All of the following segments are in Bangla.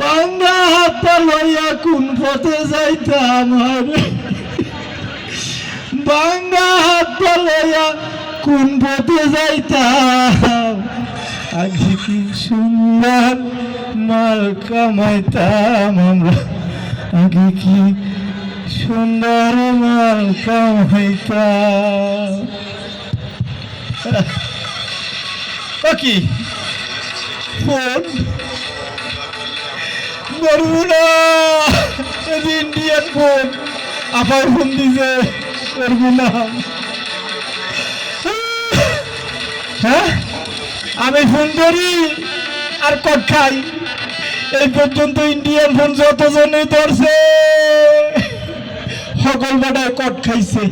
বাংলা হাতটা লইয়া কোন পথে যাইতাম বাংলা হাতটা লইয়া কোন পথে যাইতাম। আগে কি সুন্দর মাল কামাইতাম আমরা। আগে কি সুন্দর মাল কামাইতাম। কি? ফোন। Indian phone. ফোন দিছে হ্যাঁ? আমি ফোন করি আর কট খাই। এই পর্যন্ত ইন্ডিয়ান ফোন যতজনে ধরছে, সকল বেটায় কট খাইছে।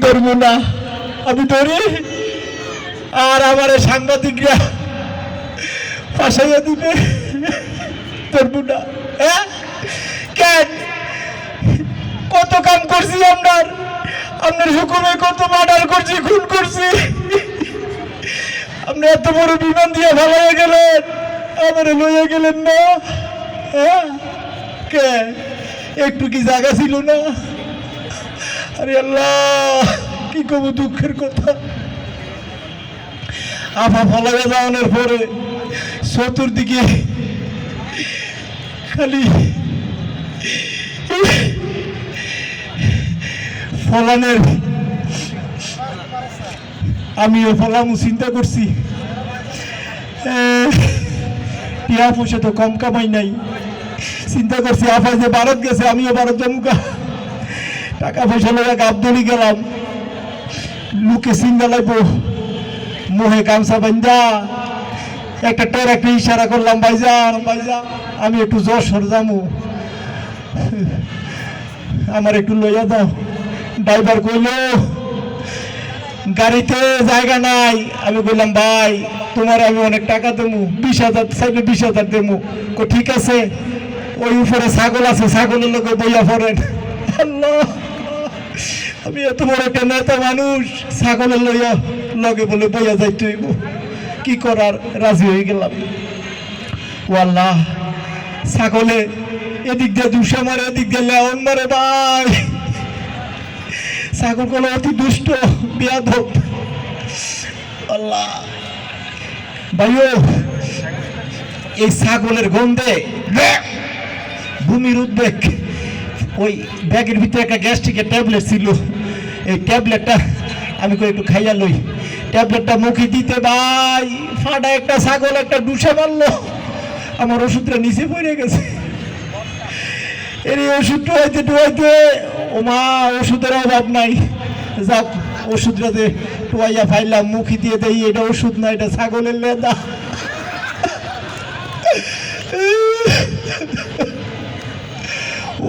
ধরবো না। আমি ধরি আর আমার সাংবাদিকরা ফাঁসাইয়া দিবে। না হ্যাঁ কেন? কত কাম করছি আপনার আপনার হুকুমে কত মার্ডার করছি, খুন করছি? আপনি এত বড় বিমান দিয়ে ভালো গেলেন, আমার লইয়া গেলেন না? হ্যাঁ কে? একটু কি জায়গা ছিল না? আরে আল্লাহ, কি কব দুঃখের কথা? আফা ফলাগা যাওয়ানোর পরে চতুর্দিকে খালি ফলানের আমিও ফলামু চিন্তা করছি। টিয়া পয়সা তো কম কামাই নাই। চিন্তা করছি আফাই যে ভারত গেছে, আমিও ভারত জমুকা টাকা পয়সা লোক গাবদলি গেলাম। লুকে সিঙ্গা লাগবো মোহে গামছা বান্ধা একটা টের একটা ইশারা করলাম, ভাইজান ভাইজান, আমি একটু যশোর যামু আমার একটু লইয়া দাও ড্রাইভার কইল, গাড়িতে জায়গা নাই। আমি বললাম ভাই, তোমার আমি অনেক টাকা দেবো, বিশ হাজার, চাইলে বিশ হাজার দেবো। কো, ঠিক আছে। ওই উপরে ছাগল আছে, ছাগলের লোকে বইয়া পড়েন। আমি এত বড় একটা নেতা মানুষ, ছাগলের লইয়া লগে বলে বইয়া যাইতে হইব। কি করার রাজি হয়ে গেলাম? ও আল্লাহ ছাগলে এদিক দিয়ে দুসা মারে, এদিক দিয়ে লেওন মারে, ভাই। ছাগলগুলো অতি দুষ্ট, বিয়াদব। আল্লাহ। ভাইও, এই ছাগলের গন্ধে ভূমির উদ্বেগ। ওই ব্যাগের ভিতরে একটা গ্যাস্ট্রিকের ট্যাবলেট ছিল। এই ট্যাবলেটটা আমি কই একটু খাইয়া লই। ট্যাবলেটটা মুখে দিতে ভাই ফাটা একটা ছাগল, একটা ডুসা মারলো। আমার ওষুধটা নিচে পড়ে গেছে। এর ওষুধ টুয়াইতে, ও মা, ওষুধের অভাব নাই। যাক, ওষুধটাতে টুয়াইয়া ফাইলাম, মুখি দিয়ে দেই, এটা ওষুধ না, এটা ছাগলের লেদা।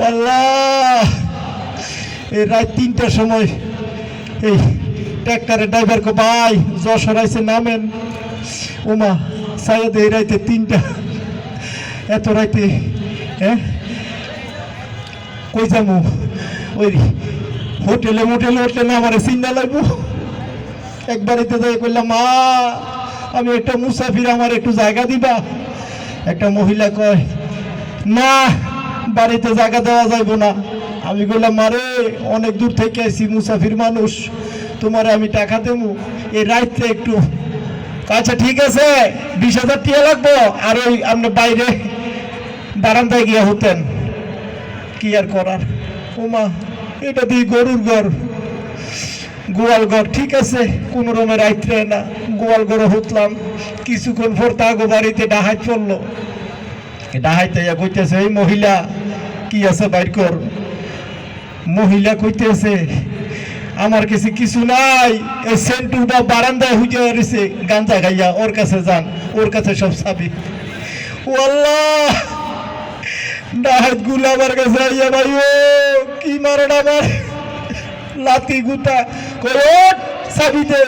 আল্লাহ এই রাত তিনটার সময় এই ট্র্যাক্টরের ড্রাইভার কো, ভাই যশোর আইসে নামেন। ওমা সাইদ এই রাইতে তিনটা। এত রাইতে হ্যাঁ কই যামু? ওই হোটেলে মোটেলে উঠলে না আমার চিন্তা লাগবো? একবারেতে যাই কইলাম, মা, আমি একটা মুসাফির, আমার একটু জায়গা দিবা? একটা মহিলা কয়, না, বাড়িতে জায়গা দেওয়া যাইব না। আমি বললাম মারে অনেক দূর থেকে আইছি, মুসাফির মানুষ। তোমার আমি টাকা দেবো। এই রাইতে একটু। আচ্ছা ঠিক আছে। বিশ হাজার টিয়া লাগবো। আর ওই আপনি বাইরে বারান্দায় গিয়ে হতেন। কি আর করার? ওমা, এটা দিয়ে গরুর ঘর। গোয়াল ঘর, ঠিক আছে। কোনো রকমের রাইত্রে না। গোয়াল ঘরে হুতলাম। কিছুক্ষণ পর তাগো বাড়িতে ডাহাই পড়ল। ডাহাইতে কইতেছে, এই মহিলা, কি আছে বাইর কর? মহিলা কইতেছে আমার কাছে কিছু নাই। এই সেন্টুটা বারান্দায় হুজে রয়েছে গাঞ্জা গাইয়া ওর কাছে যান, ওর কাছে সব চাবি ও আল্লাহ ডাহাতগুলা আমার কাছে আইয়া ভাই ও, কি মারেন আমার? লাতি গুতা, কই ওঠ চাবি দে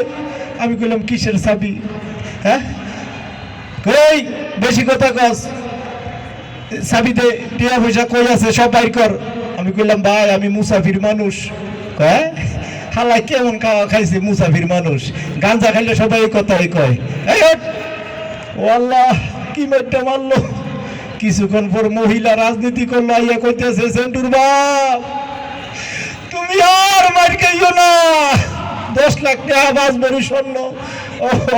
আমি কইলাম, কিসের চাবি হ্যাঁ? কই, বেশি কথা কস। চাবিতে টিয়া পয়সা কই আছে, সব বাইর কর। আমি কইলাম, ভাই, আমি মুসাফির মানুষ। হ্যাঁ? হালাই কেমন খাওয়া খাইছে মুসাফির মানুষ? গাঞ্জা খাইলে সবাই কথাই কয়। এই। আল্লাহ কি মাইটা মারলো? কিছুক্ষণ পর মহিলা রাজনীতি করল, আইয়া কইতেছে, সেন্টুর বাপ, তুমি আর মার খাইও না। দশ লাখ টাকা বাস বড়ি স্বর্ণ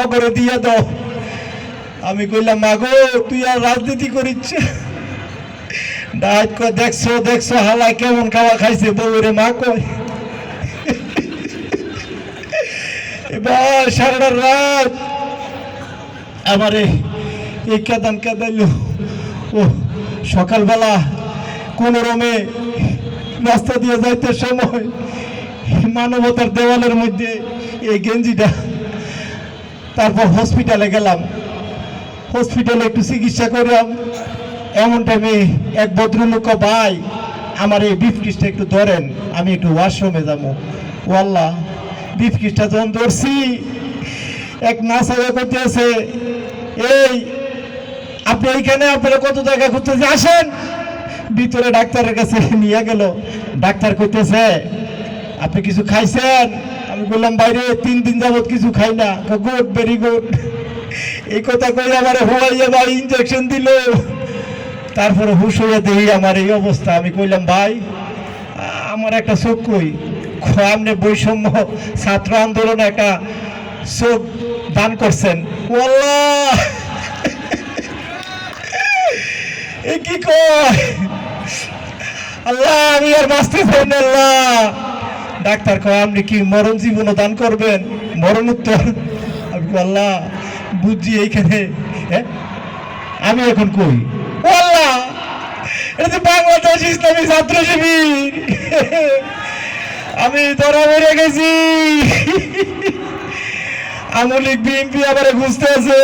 অগরে দিয়ে দাও। আমি কইলাম, মাগো, তুই আর রাজনীতি ডাইট কয় দেখছ দেখছ হালা কেমন খাওয়া খাইছে বউরে মা কয়। এবার সারাটা রাত। আমারে এই কেদান কেদাইল ও, সকালবেলা কোন রমে রাস্তা দিয়ে যাইতে সময় মানবতার দেওয়ালের মধ্যে এই গেঞ্জিটা। তারপর হসপিটালে গেলাম। হসপিটালে একটু চিকিৎসা করলাম। এমন টাইমে এক ভদ্রলোক ভাই, আমার এই বিফ কিসটা একটু ধরেন, আমি একটু ওয়াশরুমে যাব। ও আল্লাহ কিসটা যখন ধরছি। এক নাসা করতে আছে, এই, আপনি এইখানে আপনারা কত জায়গা করতেছে আসেন। ভিতরে ডাক্তারের কাছে নিয়ে গেল। ডাক্তার করতেছে আপনি কিছু খাইছেন? আমি বললাম, বাইরে তিন দিন যাবৎ কিছু খাই না। Good, very good. এই কথা কই আমার হওয়াইয়া ভাই ইঞ্জেকশন দিল। তারপরে হুশ হইয়া দেখি আমার এই অবস্থা। আমি কইলাম, ভাই, আমার একটা চোখ কই? আপনি বৈষম্য ছাত্র আন্দোলনে একটা চোখ দান করছেন। ওয়াল্লাহ! এ কি কয়? আল্লাহ, আমি আর বাঁচতে চাই আল্লাহ। ডাক্তার কয়, আপনি কি মরণ জীবন দান করবেন? মরণ উত্তর? আমি আল্লাহ বুঝছি এইখানে আমি এখন কই? আল্লাহ এটা তো বাংলাদেশ ইসলামী ছাত্র শিবির আমি ধরা বেড়ে গেছি। আমলিক বিএনপি আবার ঘুরতে আছে।